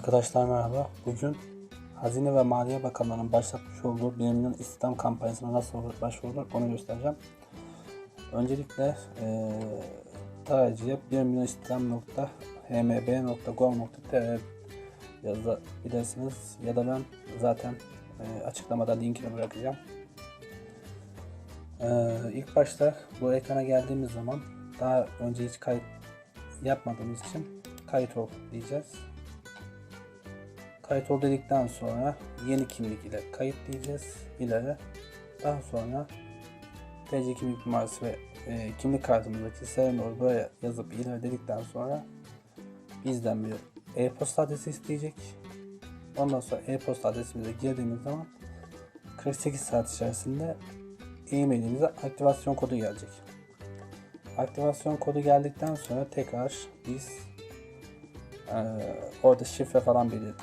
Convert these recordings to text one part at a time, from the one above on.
Arkadaşlar merhaba. Bugün Hazine ve Maliye Bakanlığı'nın başlatmış olduğu 1 milyon istihdam kampanyasına nasıl başvurulur onu göstereceğim. Öncelikle eee tarayıcıya 1 milyon istihdam.hmb.gov.tr yazabilirsiniz ya da ben zaten eee, açıklamada linkini bırakacağım. Eee ilk başta bu ekrana geldiğimiz zaman daha önce hiç kayıt yapmadığımız için kayıt ol diyeceğiz. Kayıt ol dedikten sonra yeni kimlik ile kayıt diyeceğiz ileri. Daha sonra TC kimlik numarası ve e, kimlik kartımızdaki numara böyle yazıp ileri dedikten sonra bizden bir e-posta adresi isteyecek. Ondan sonra e-posta adresimize girdiğimiz zaman 48 saat içerisinde e-mailimize aktivasyon kodu gelecek. Aktivasyon kodu geldikten sonra tekrar biz ee, orada şifre falan belir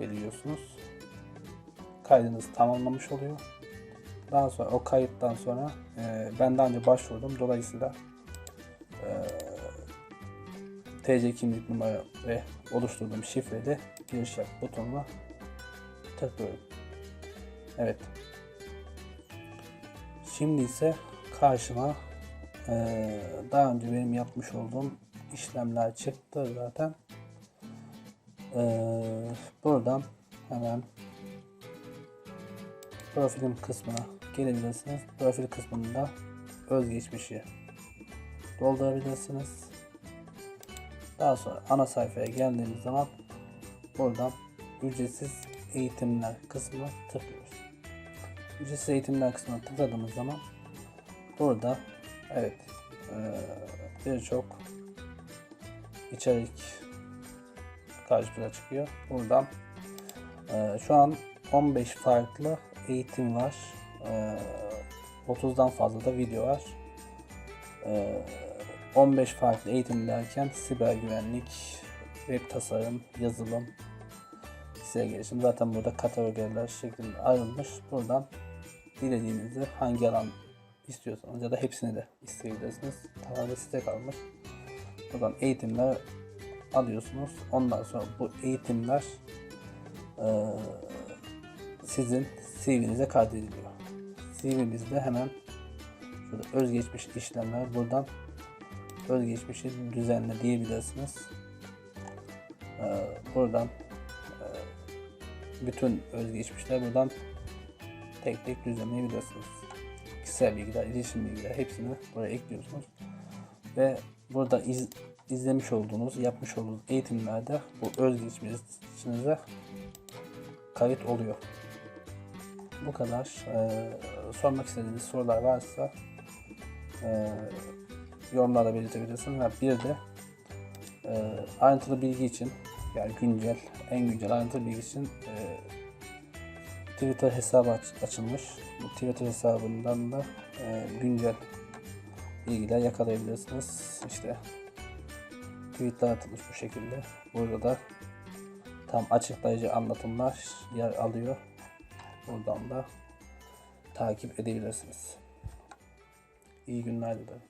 belirliyorsunuz. Kaydınız tamamlamış oluyor. Daha sonra o kayıttan sonra e, ben daha önce başvurdum. Dolayısıyla e, TC kimlik numara ve oluşturduğum şifrede giriş yap butonuna tıklıyorum. Evet. Şimdi ise karşıma e, daha önce benim yapmış olduğum işlemler çıktı zaten. Ee, buradan hemen profilim kısmına gelebilirsiniz. Profil kısmında özgeçmişi doldurabilirsiniz. Daha sonra ana sayfaya geldiğimiz zaman buradan ücretsiz eğitimler kısmına tıklıyoruz. Ücretsiz eğitimler kısmına tıkladığımız zaman burada evet eee, birçok içerik karşımıza çıkıyor. Buradan e, şu an 15 farklı eğitim var. E, 30'dan fazla da video var. E, 15 farklı eğitim derken siber güvenlik, web tasarım, yazılım, kişisel gelişim. Zaten burada kategoriler şeklinde ayrılmış. Buradan dilediğinizde hangi alan istiyorsanız ya da hepsini de isteyebilirsiniz. Tamamen size kalmış. Buradan eğitimler alıyorsunuz. Ondan sonra bu eğitimler eee, sizin CV'nize kaydediliyor. CV'nizde hemen şurada özgeçmiş işlemler buradan özgeçmişi düzenle diyebilirsiniz. Eee, buradan eee, bütün özgeçmişler buradan tek tek düzenleyebilirsiniz. Kişisel bilgiler, iletişim bilgiler hepsini buraya ekliyorsunuz. Ve burada iz, izlemiş olduğunuz, yapmış olduğunuz eğitimlerde bu özgeçmişinize kayıt oluyor. Bu kadar. Ee, sormak istediğiniz sorular varsa e, yorumlarda belirtebilirsiniz. Ve bir de e, ayrıntılı bilgi için yani güncel, en güncel ayrıntılı bilgi için e, Twitter hesabı aç- açılmış. Bu Twitter hesabından da e, güncel bilgiler yakalayabilirsiniz. İşte tweetler atılmış bu şekilde. Burada da tam açıklayıcı anlatımlar yer alıyor. Buradan da takip edebilirsiniz. İyi günler dilerim.